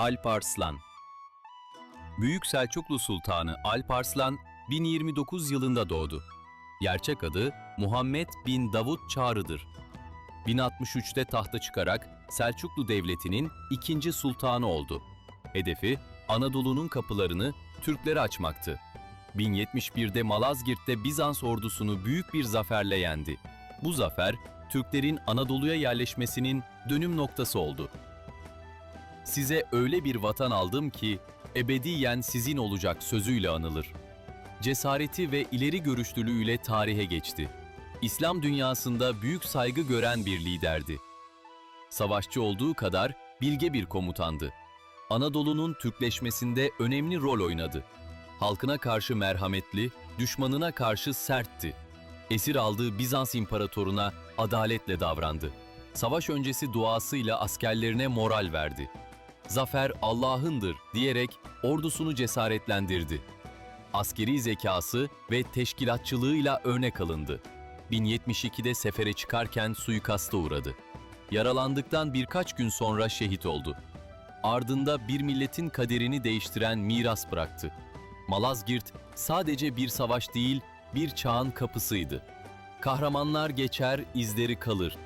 Alp Arslan Büyük Selçuklu Sultanı Alp Arslan 1029 yılında doğdu. Gerçek adı Muhammed bin Davut Çağrı'dır. 1063'te tahta çıkarak Selçuklu Devleti'nin ikinci sultanı oldu. Hedefi Anadolu'nun kapılarını Türklere açmaktı. 1071'de Malazgirt'te Bizans ordusunu büyük bir zaferle yendi. Bu zafer Türklerin Anadolu'ya yerleşmesinin dönüm noktası oldu. Size öyle bir vatan aldım ki ebediyen sizin olacak sözüyle anılır. Cesareti ve ileri görüşlülüğüyle tarihe geçti. İslam dünyasında büyük saygı gören bir liderdi. Savaşçı olduğu kadar bilge bir komutandı. Anadolu'nun Türkleşmesinde önemli rol oynadı. Halkına karşı merhametli, düşmanına karşı sertti. Esir aldığı Bizans imparatoruna adaletle davrandı. Savaş öncesi duasıyla askerlerine moral verdi. Zafer Allah'ındır diyerek ordusunu cesaretlendirdi. Askeri zekası ve teşkilatçılığıyla örnek alındı. 1072'de sefere çıkarken suikasta uğradı. Yaralandıktan birkaç gün sonra şehit oldu. Ardında bir milletin kaderini değiştiren miras bıraktı. Malazgirt sadece bir savaş değil, bir çağın kapısıydı. Kahramanlar geçer, izleri kalır.